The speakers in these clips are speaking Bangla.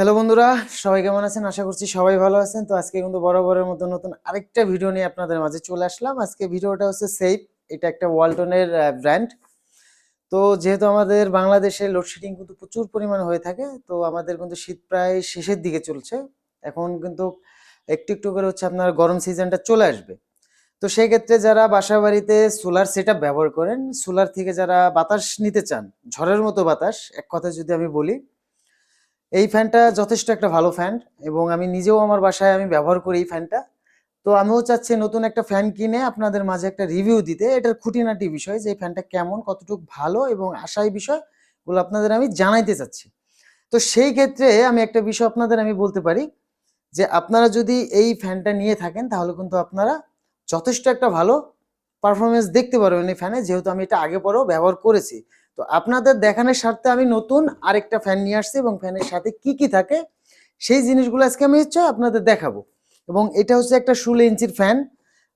হ্যালো বন্ধুরা, সবাই কেমন আছেন? আশা করছি সবাই ভালো আছেন। তো আজকে কিন্তু বরাবরের মতো নতুন আরেকটা ভিডিও নিয়ে আপনাদের মাঝে চলে আসলাম। আজকে ভিডিওটা হচ্ছে সেফ এটা একটা ওয়ালটনের ব্র্যান্ড তো যেহেতু আমাদের বাংলাদেশে লোডশেডিং কিন্তু প্রচুর পরিমাণে হয়ে থাকে, তো আমাদের কিন্তু শীত প্রায় শেষের দিকে চলছে। এখন কিন্তু একটু একটু করে হচ্ছে আপনার গরম সিজনটা চলে আসবে। তো সেই ক্ষেত্রে যারা বাসা বাড়িতে সোলার সেট ব্যবহার করেন সোলার থেকে যারা বাতাস নিতে চান, ঝড়ের মতো বাতাস, এক কথায় যদি আমি বলি এই ফ্যানটা যথেষ্ট একটা ভালো ফ্যান এবং আমি নিজেও আমার বাসায় আমি ব্যবহার করি এই ফ্যানটা। তো আমিও চাচ্ছি নতুন একটা ফ্যান কিনে আপনাদের মাঝে একটা রিভিউ দিতে। এটার খুঁটিনাটি বিষয় যে এই ফ্যানটা কেমন, কতটুকু ভালো এবং আশাই বিষয়গুলো আপনাদের আমি জানাইতে চাচ্ছি। তো সেই ক্ষেত্রে আমি একটা বিষয় আপনাদের আমি বলতে পারি যে আপনারা যদি এই ফ্যানটা নিয়ে থাকেন তাহলে কিন্তু আপনারা যথেষ্ট একটা ভালো পারফরমেন্স দেখতে পারবেন এই ফ্যানে। যেহেতু আমি এটা আগে পরেও ব্যবহার করেছি। তো আপনাদের দেখানোর স্বার্থে আমি নতুন আরেকটা ফ্যান নিয়ে আসছি এবং ফ্যানের সাথে কি কি থাকে সেই জিনিসগুলো আজকে আমি হচ্ছে আপনাদের দেখাবো। এবং এটা হচ্ছে একটা ষোলো ইঞ্চির ফ্যান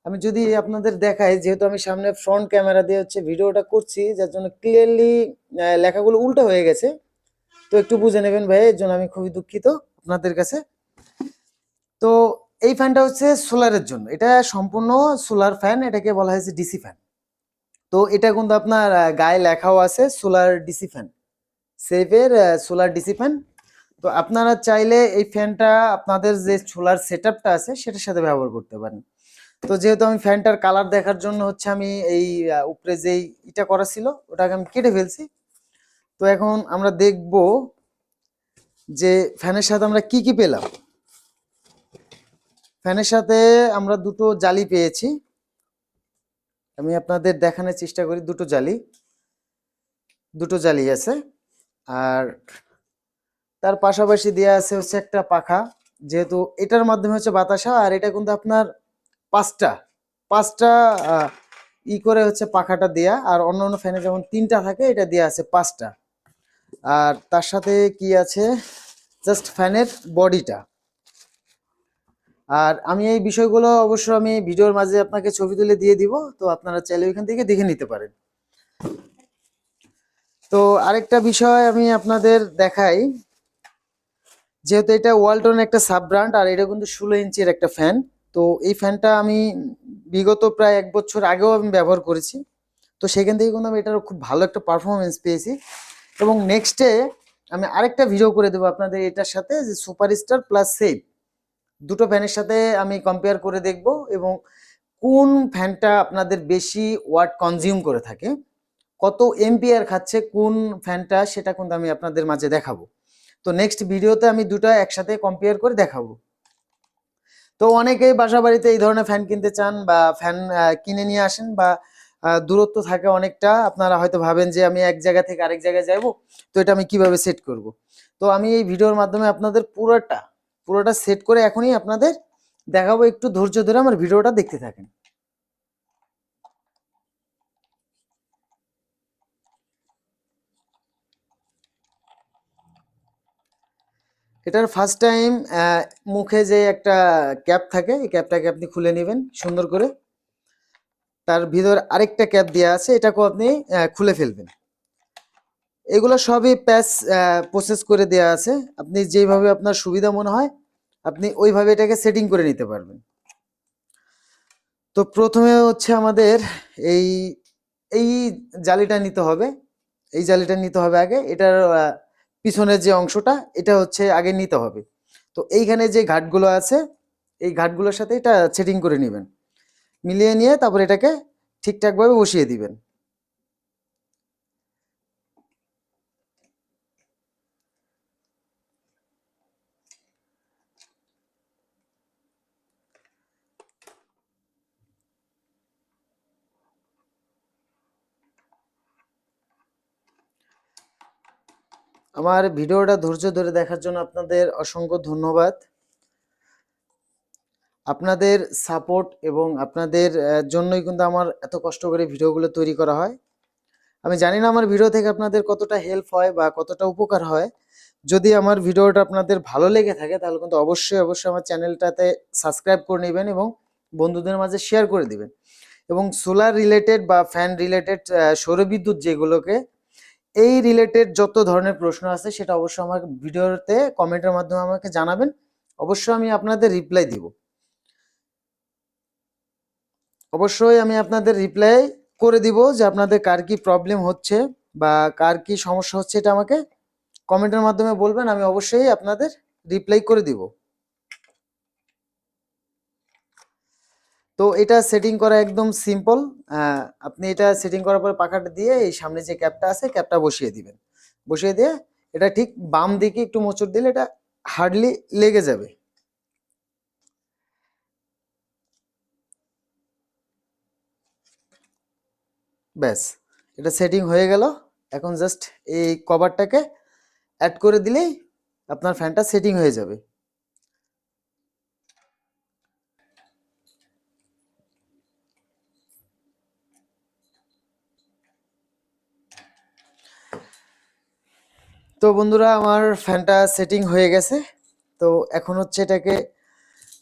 আমি যদি আপনাদের দেখাই, যেহেতু আমি সামনে ফ্রন্ট ক্যামেরা দিয়ে হচ্ছে ভিডিওটা করছি, যার জন্য ক্লিয়ারলি লেখাগুলো উল্টো হয়ে গেছে। তো একটু বুঝে নেবেন ভাই, এর জন্য আমি খুবই দুঃখিত আপনাদের কাছে। তো এই ফ্যানটা হচ্ছে সোলারের জন্য। এটা সম্পূর্ণ সোলার ফ্যান এটাকে বলা হয়েছে ডিসি ফ্যান তো এটা কিন্তু আপনার গায়ে লেখাও আছে, সোলার ডিসি ফ্যান সেভের সোলার ডিসি ফ্যান তো আপনারা চাইলে এই ফ্যানটা, আপনাদের যে সোলার সেট আপটা আছে, সেটার সাথে ব্যবহার করতে পারেন। তো যেহেতু আমি ফ্যানটার কালার দেখার জন্য হচ্ছে আমি এই উপরে যেই ইটা করা ছিল, ওটাকে আমি কেটে ফেলছি। তো এখন আমরা দেখব যে ফ্যানের সাথে আমরা কি কি পেলাম। ফ্যানের সাথে আমরা দুটো জালি পেয়েছি। আমি আপনাদের দেখানোর চেষ্টা করি, দুটো জালি। দুটো জালি আছে। আর তার পাশাপাশি দেওয়া আছে হচ্ছে একটা পাখা, যেহেতু এটার মাধ্যমে হচ্ছে বাতাসা, আর এটা কিন্তু আপনার পাঁচটা। পাঁচটা ই করে হচ্ছে পাখাটা দেয়া, আর অন্য অন্য ফ্যানে যেমন তিনটা থাকে, এটা দেয়া আছে পাঁচটা। আর তার সাথে কি আছে? জাস্ট ফ্যানের বডিটা। আর আমি এই বিষয়গুলো অবশ্য আমি ভিডিওর মাঝে আপনাকে ছবি তুলে দিয়ে দিব, তো আপনারা চাইলে ওইখান থেকে দেখে নিতে পারেন। তো আরেকটা বিষয় আমি আপনাদের দেখাই, যেহেতু এটা ওয়ালটন একটা সাব ব্র্যান্ড আর এটা কিন্তু ষোলো ইঞ্চির একটা ফ্যান তো এই ফ্যানটা আমি বিগত প্রায় এক বছর আগেও আমি ব্যবহার করেছি, তো সেখান থেকে কিন্তু আমি এটার খুব ভালো একটা পারফরমেন্স পেয়েছি। এবং নেক্সটে আমি আরেকটা ভিডিও করে দেবো আপনাদের এটার সাথে, যে সুপারস্টার প্লাস সেভ দুটো ফ্যানের সাথে আমি কম্পেয়ার করে দেখব এবং কোন ফ্যানটা আপনাদের বেশি ওয়াট কনজিউম করে থাকে, কত এম্পিয়ার খাচ্ছে, কোন ফ্যানটা সেটা কিন্তু আমি আপনাদের মাঝে দেখাবো। তো নেক্সট ভিডিওতে আমি দুটো একসাথে কম্পেয়ার করে দেখাবো। তো অনেকেই বাসা বাড়িতে এই ধরনের ফ্যান কিনতে চান বা ফ্যান কিনে নিয়ে আসেন বা দূরত্ব থাকে অনেকটা, আপনারা হয়তো ভাবেন যে আমি এক জায়গা থেকে আরেক জায়গায় যাব, তো এটা আমি কীভাবে সেট করব? তো আমি এই ভিডিওর মাধ্যমে আপনাদের পুরোটা পুরোটা সেট করে এখনই আপনাদের দেখাবো, একটু ধৈর্য ধরে আমার ভিডিওটা দেখতে থাকেন। এটার ফার্স্ট টাইম মুখে যে একটা ক্যাপ থাকে, এই ক্যাপটাকে আপনি খুলে নেবেন সুন্দর করে। তার ভিতর আরেকটা ক্যাপ দেওয়া আছে, এটাকেও আপনি খুলে ফেলবেন। এগুলো সবই প্যাচ প্রসেস করে দেওয়া আছে। আপনি যেইভাবে আপনার সুবিধা মনে হয়, আপনি ওইভাবে এটাকে সেটিং করে নিতে পারবেন। তো প্রথমে হচ্ছে আমাদের এই এই জালিটা নিতে হবে। এই জালিটা নিতে হবে আগে। এটার পিছনের যে অংশটা, এটা হচ্ছে আগে নিতে হবে। তো এইখানে যে ঘাটগুলো আছে, এই ঘাটগুলোর সাথে এটা সেটিং করে নেবেন। মিলিয়ে নিয়ে তারপর এটাকে ঠিকঠাকভাবে বসিয়ে দিবেন। আমার ভিডিওটা ধৈর্য ধরে দেখার জন্য আপনাদের অসংখ্য ধন্যবাদ। আপনাদের সাপোর্ট এবং আপনাদের জন্যই কিন্তু আমার এত কষ্ট করে ভিডিওগুলো তৈরি করা হয়। আমি জানি না আমার ভিডিও থেকে আপনাদের কতটা হেল্প হয় বা কতটা উপকার হয়। যদি আমার ভিডিওটা আপনাদের ভালো লেগে থাকে, তাহলে কিন্তু অবশ্যই অবশ্যই আমার চ্যানেলটাতে সাবস্ক্রাইব করে নেবেন এবং বন্ধুদের মাঝে শেয়ার করে দিবেন। এবং সোলার রিলেটেড বা ফ্যান রিলেটেড সৌরবিদ্যুৎ যেগুলোকে এই রিলেটেড যত ধরনের প্রশ্ন আছে, সেটা অবশ্যই আমার ভিডিওতে কমেন্টের মাধ্যমে আমাকে জানাবেন। অবশ্যই আমি আপনাদের রিপ্লাই দিব। অবশ্যই আমি আপনাদের রিপ্লাই করে দিব যে আপনাদের কার কি প্রবলেম হচ্ছে বা কার কি সমস্যা হচ্ছে, এটা আমাকে কমেন্টের মাধ্যমে বলবেন। আমি অবশ্যই আপনাদের রিপ্লাই করে দিব। তো এটা সেটিং করা একদম সিম্পল আপনি এটা সেটিং করার পরে পাখাটা দিয়ে এই সামনে যে ক্যাপটা আছে ক্যাপটা বসিয়ে দিবেন। বসিয়ে দিয়ে এটা ঠিক বাম দিকে একটু মোচড় দিলে এটা হার্ডলি লেগে যাবে। ব্যাস, এটা সেটিং হয়ে গেল। এখন জাস্ট এই কভারটাকে অ্যাড করে দিলেই আপনার ফ্যানটা সেটিং হয়ে যাবে। তো বন্ধুরা, আমার ফ্যানটা সেটিং হয়ে গেছে। তো এখন হচ্ছে এটাকে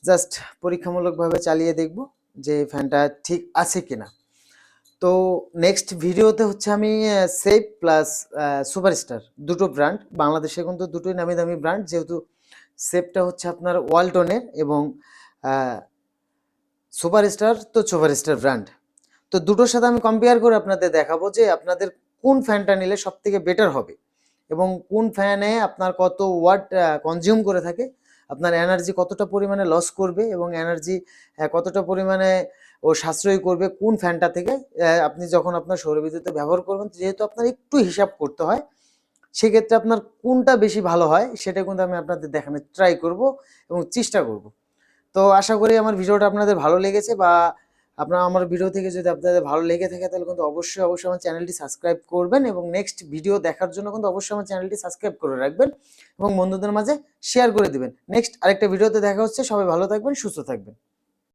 জাস্ট পরীক্ষামূলকভাবে চালিয়ে দেখব যে ফ্যানটা ঠিক আছে কিনা। তো নেক্সট ভিডিওতে হচ্ছে আমি সেফ প্লাস সুপারস্টার দুটো ব্র্যান্ড বাংলাদেশে কিন্তু দুটোই নামি দামি ব্র্যান্ড যেহেতু সেফটা হচ্ছে আপনার ওয়ালটনের এবং সুপারস্টার তো সুপারস্টার ব্র্যান্ড তো দুটোর সাথে আমি কম্পেয়ার করে আপনাদের দেখাবো যে আপনাদের কোন ফ্যানটা নিলে সব থেকে বেটার হবে। এবং কোন ফ্যানে আপনার কত ওয়াট কনজিউম করে থাকে, আপনার এনার্জি কতটা পরিমাণে লস করবে এবং এনার্জি কতটা পরিমাণে ও সাশ্রয় করবে কোন ফ্যানটা থেকে আপনি যখন আপনার সৌরবিদ্যুতে ব্যবহার করবেন, যেহেতু আপনার একটু হিসাব করতে হয়, সেক্ষেত্রে আপনার কোনটা বেশি ভালো হয়, সেটা কিন্তু আমি আপনাদের দেখানোর ট্রাই করব এবং চেষ্টা করব। তো আশা করি আমার ভিডিওটা আপনাদের ভালো লেগেছে বা আপনার আমার ভিডিও থেকে যদি আপনাদের ভালো লেগে থাকে, তাহলে কিন্তু অবশ্যই অবশ্যই আমার চ্যানেলটি সাবস্ক্রাইব করবেন এবং নেক্সট ভিডিও দেখার জন্য কিন্তু অবশ্যই আমার চ্যানেলটি সাবস্ক্রাইব করে রাখবেন এবং বন্ধুদের মাঝে শেয়ার করে দেবেন। নেক্সট আরেকটা ভিডিওতে দেখা হচ্ছে। সবাই ভালো থাকবেন, সুস্থ থাকবেন।